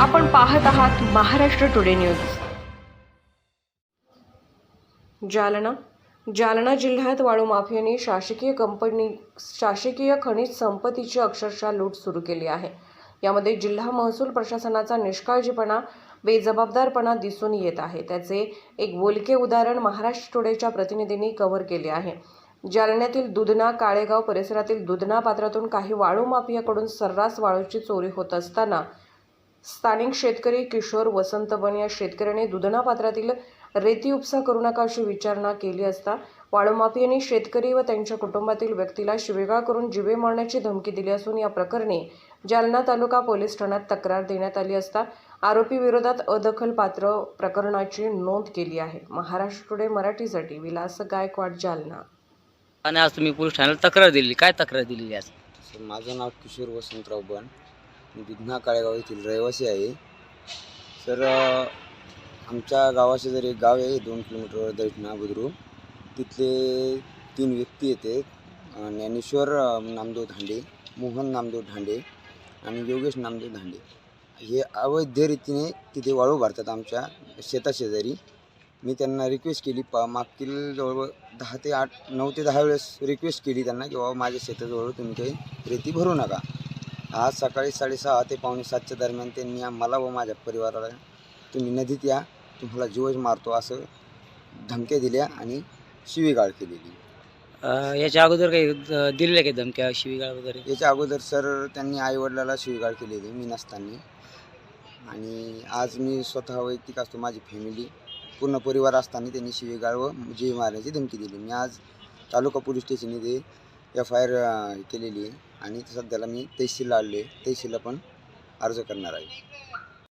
आपण पाहत आहात महाराष्ट्र टुडे न्यूज. जालना जालना जिल्ह्यात वाळू माफियांनी शासकीय कंपनी शासकीय खनिज संपत्तीची अक्षरशः लूट सुरू केली आहे. यामध्ये जिल्हा महसूल प्रशासनाचा निष्काळजीपणा बेजबाबदारपणा दिसून येत आहे. त्याचे एक बोलके उदाहरण महाराष्ट्र टुडेच्या प्रतिनिधींनी कव्हर केले आहे. जालन्यातील दुधना काळेगाव परिसरातील दुधना पात्रातून काही वाळू माफियाकडून सर्रास वाळूची चोरी होत असताना स्थानिक शेतकरी किशोर वसंत बन या शेतकऱ्याने दुधना पात्रातील रेती उपसा करू नका अशी विचारणा केली असता वाळूमाफियांनी शेतकरी व त्यांच्या कुटुंबातील व्यक्तीला शिवेगाळ करून जिवे मारण्याची धमकी दिली असून या प्रकरणी जालना तालुका पोलीस ठाण्यात तक्रार देण्यात आली असता आरोपी विरोधात अदखलपात्र प्रकरणाची नोंद केली आहे. महाराष्ट्र टुडे मराठीसाठी विलास गायकवाड जालना. आणि आज तुम्ही पोलीस ठाण्याला तक्रार दिली. काय तक्रार दिलेली आज? माझं नाव किशोर वसंतराव बन. मी दुधना काळेगाव येथील रहिवासी आहे. सर आमच्या गावाचे जर एक गाव आहे दोन किलोमीटरवर दैठणा बुद्रू तिथले तीन व्यक्ती येते. ज्ञानेश्वर नामदेव धांडे मोहन नामदेव धांडे आणि योगेश नामदेव धांडे. हे अवैध रीतीने तिथे वाळू भरतात आमच्या शेताशेजारी. मी त्यांना रिक्वेस्ट केली पा मागील जवळजवळ दहा ते आठ नऊ ते दहा वेळेस रिक्वेस्ट केली त्यांना की बाबा माझ्या शेताजवळ तुम्ही काही रेती भरू नका. आज सकाळी साडेसहा ते पावणे सातच्या दरम्यान त्यांनी मला व माझ्या परिवाराला तुम्ही नदीत या तुम्हाला जीवच मारतो असं धमक्या दिल्या आणि शिवीगाळ केलेली. अं, याच्या अगोदर काही अं, दिलेल्या काही धमक्या शिवीगाळ वगैरे? याच्या अगोदर सर त्यांनी आईवडिलाला शिवीगाळ केलेली मी नसताना. आणि आज मी स्वतः वैयक्तिक असतो माझी फॅमिली पूर्ण परिवार असताना त्यांनी शिवीगाळ व जीव मारण्याची धमकी दिली. मी आज तालुका पोलीस स्टेशन इथे एफ आय आर केलेली आहे. आणि सध्याला मी तहसीलला आलो तहसीलला पण अर्ज करणार आहे.